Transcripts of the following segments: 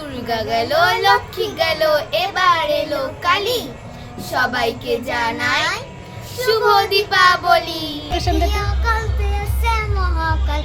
দুর্গা গেল লক্ষ্মী গেল এবার এলো কালী। সবাইকে জানাই শুভ দীপাবলি। কাল পেয়েছে মহাকাল।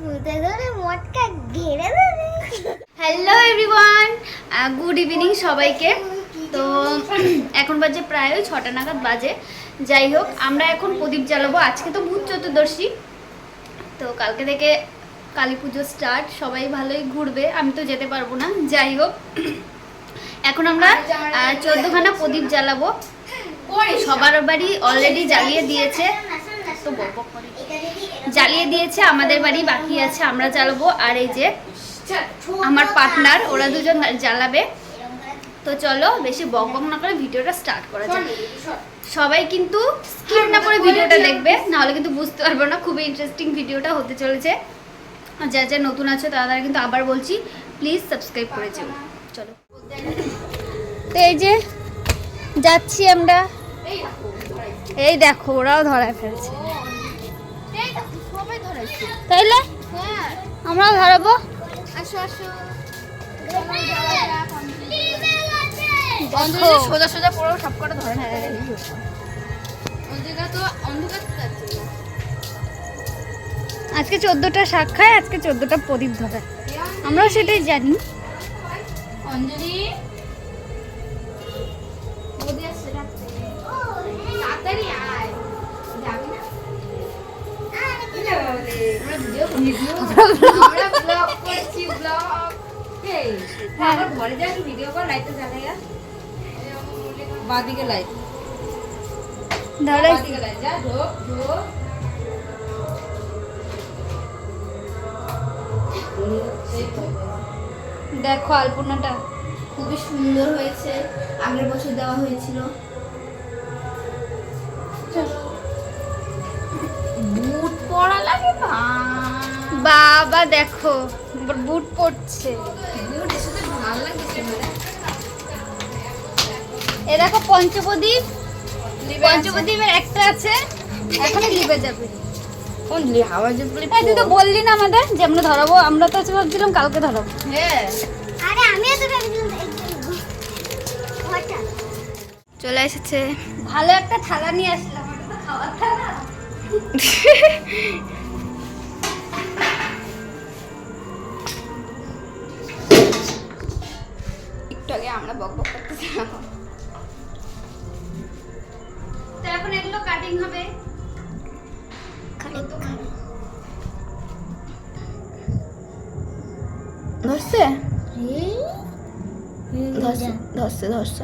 ভূতে ধরে মটকা ঘেরে দেবে হ্যালো এভরিওয়ান গুড ইভিনিং সবাইকে। তো এখন বাজে প্রায় ওই ছটা নাগাদ বাজে। যাই হোক আমরা এখন প্রদীপ জ্বালাবো। আজকে তো ভূত চতুর্দশী। তো কালকে থেকে কালী পুজো স্টার্ট সবাই ভালোই ঘুরবে আমি তো যেতে পারব না যাই হোক। এখন আমরা চোদ্দখানা প্রদীপ জ্বালাবো। সবার বাড়ি অলরেডি জ্বালিয়ে দিয়েছে। তো করে। জ্বালিয়ে দিয়েছে আমাদের বাড়ি বাকি আছে আমরা জ্বালাবো। আর এই যে আমার পার্টনার ওরা দুজন জ্বালাবে। তো চলো বেশি বক বক না করে ভিডিওটা স্টার্ট করা যাক। সবাই কিন্তু স্কিপ না করে ভিডিওটা দেখবে নাহলে কিন্তু বুঝতে পারব না খুবই ইন্টারেস্টিং ভিডিওটা হতে চলেছে। যা যা নতুন আছে তারা তারা কিন্তু আবার বলছি প্লিজ সাবস্ক্রাইব করে যেও চলো। তো এই যে যাচ্ছি আমরা। এই দেখো ওরাও ধরায় ফেলছে। তাইলে? আমরাও ধরাবো? আসো আসো। সোজা সোজা পড়েও সব কটা ধরে না অন্ধকার তো অন্ধকার আজকে চোদ্দটা শাক খায় আজকে চোদ্দটা প্রদীপ ধরে। আমরাও সেটাই জানি। অঞ্জলি। দেখো আলপনাটা। খুবই সুন্দর হয়েছে। আগের বছর দেওয়া হয়েছিল। বুট পরা লাগে বাবা দেখো বুট পড়ছে। এ দেখো পঞ্চপ্রদীপ। পঞ্চপ্রদীপের একটা আছে এখনই লিবে যাবে। কোন দিলি হাওয়া যে বলে এই তুই তো বললি না আমাদের যে আমরা ধরাবো আমরা তো ভাবছিলাম কালকে ধরাবো। হ্যাঁ। আরে আমিও তো ভেবেছিলাম চলে এসেছে। ভালো একটা থালা নিয়ে আসলাম খাওয়ার থালা। একটু আগে আমরা বক বক করতেছিলাম। তো এখন এগুলো কাটিং হবে। Досі. Досі, досі, досі.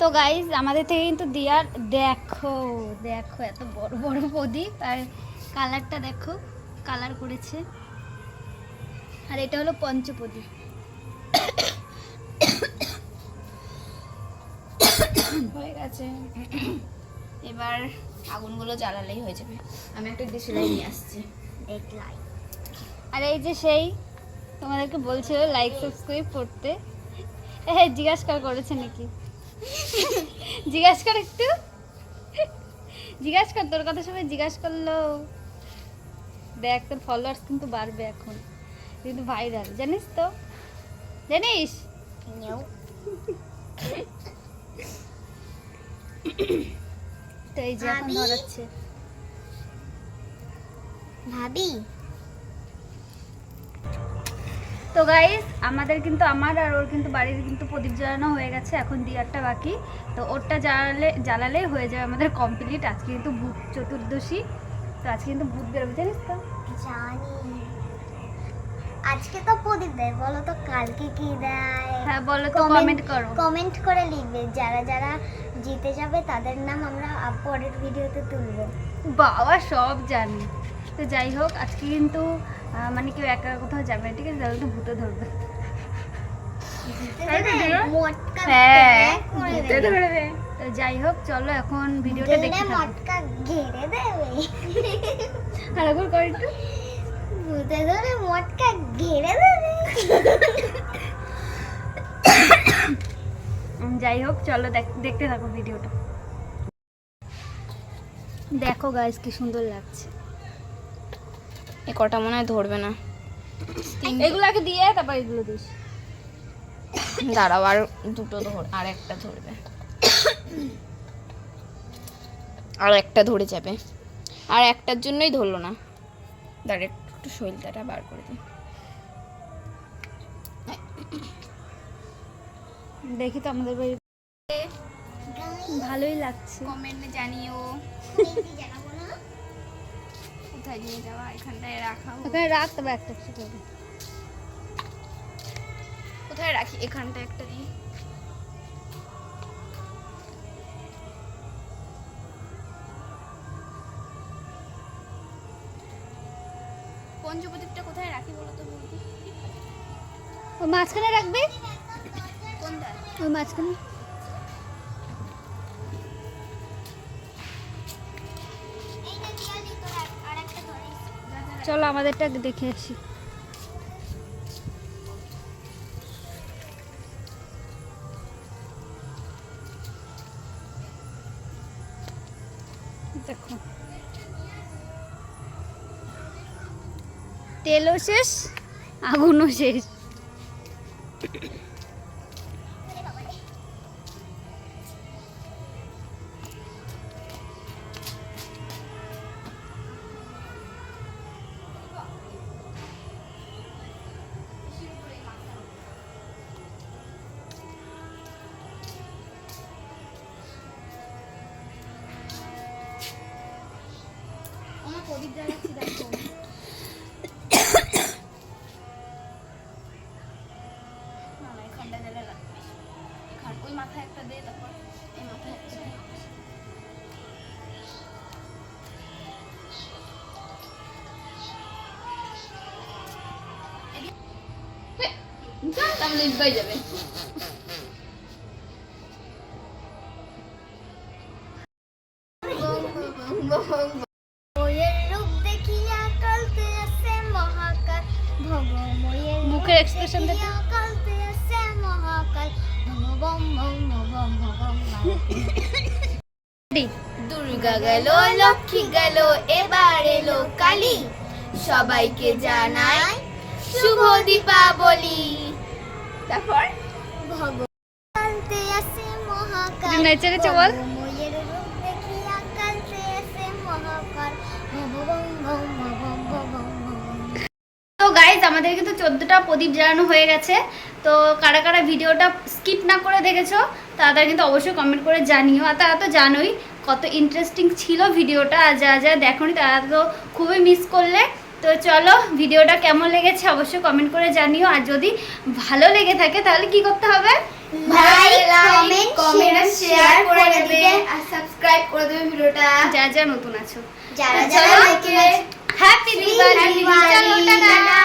তো গাইজ আমাদের থেকে কিন্তু দিয়ার, দেখো দেখো, এত বড় বড় প্রদীপ, আর কালারটা দেখো কালার করেছে। আর এটা হলো পঞ্চপ্রদীপ। হয়ে গেছে। এবার আগুনগুলো জ্বালালেই হয়ে যাবে। আমি একটা দেশলাই নিয়ে আসছি। দেখলাই আর এই যে সেই, তোমাদেরকে বলছিল লাইক সাবস্ক্রাইব করতে। হ্যাঁ জিজ্ঞাসা করেছে নাকি? জিজ্ঞাসা কর একটু। জিজ্ঞাসা কর তোর কথা সবাই জিজ্ঞাসা করল। দেখ তোর ফলোয়ার্স কিন্তু বাড়বে এখন। কিন্তু ভাইরাল জানিস তো? জানিস? নেও। তো এই যে এখন ধরাচ্ছে ভাবি? তো গাইস আমাদের কিন্তু আমার আর ওর কিন্তু বাড়ির কিন্তু প্রদীপ জ্বালানো হয়ে গেছে এখন দিয়ারটা বাকি। তো ওরটা জ্বালালে জ্বালালেই হয়ে যাবে আমাদের কমপ্লিট আজকে কিন্তু ভূত চতুর্দশী তো আজকে কিন্তু ভূত বেরোবে জানিস তো? জানি। আজকে তো প্রদীপ দেয় বলো তো কালকে কি দেয়? হ্যাঁ বলো তো কমেন্ট করো। কমেন্ট করে লিখবে যারা যারা জিতে যাবে তাদের নাম আমরা পরের ভিডিওতে তুলবো। বাবা সব জানি। তো যাই হোক আজকে কিন্তু মানে কেউ একা কোথাও যাবে না, ঠিক আছে? তাহলে তো ভূতে ধরবে। হ্যাঁ ভূতে ধরবে। তো যাই হোক চলো এখন ভিডিওটা থাকো। মটকা ঘিরে দেবে। কর একটু। ভূতে ধরে মটকা ঘিরে দেবে। যাই হোক চলো দেখ- দেখতে থাকো ভিডিওটা। দেখো গাইস কি সুন্দর লাগছে। এ কটা মনে হয় ধরবে না। এগুলো আগে দিয়ে তারপর এগুলো দিস। দাঁড়াও আর দুটো ধর আর একটা ধরবে। আর একটা ধরে যাবে। আর একটার জন্যই ধরলো না। দাঁড়া একটু শৈলতাটা বার করে দিই। দেখি তো আমাদের বাড়ি ভালোই লাগছে। কমেন্টে জানিও। কোথায় নিয়ে যাওয়া? এখানটায় রাখা ওখানে রাখ তবে একটা করে। কোথায় রাখি? এখানটা একটা দিই পঞ্চপ্রদীপটা কোথায় রাখি বলো তো বৌদি? ওই মাঝখানে রাখবে? কোনটা? ওই মাঝখানে? আমাদেরটা দেখে আসি। দেখো। তেলও শেষ আগুনও শেষ। প্রদীপ জ্বালাচ্ছি দেখো। ওই মাথায় একটা দে তারপর এই মাথায় একটা। তাহলে যাবে। মুখের দেখো। বম দুর্গা গেল লক্ষ্মী গেল এবার এলো কালী। সবাইকে জানাই শুভ দীপাবলি। তারপর? ভগবান কালতে মহাকাল। নেচে নেচে বল। তো গাইজ আমাদের কিন্তু চোদ্দোটা প্রদীপ জ্বালানো হয়ে গেছে। তো কারা কারা ভিডিওটা স্কিপ না করে দেখেছ তারা কিন্তু অবশ্যই কমেন্ট করে জানিও। আর তারা তো জানোই কত ইন্টারেস্টিং ছিল ভিডিওটা আর যা যা দেখোনি তারা তো খুবই মিস করলে। তো চলো ভিডিওটা কেমন লেগেছে অবশ্যই কমেন্ট করে জানিও। আর যদি ভালো লেগে থাকে তাহলে কি করতে হবে? ভিডিওটা। যা যা নতুন আছো। যারা হ্যাপি দিওয়ালি Happy চলো টাটা টাটা।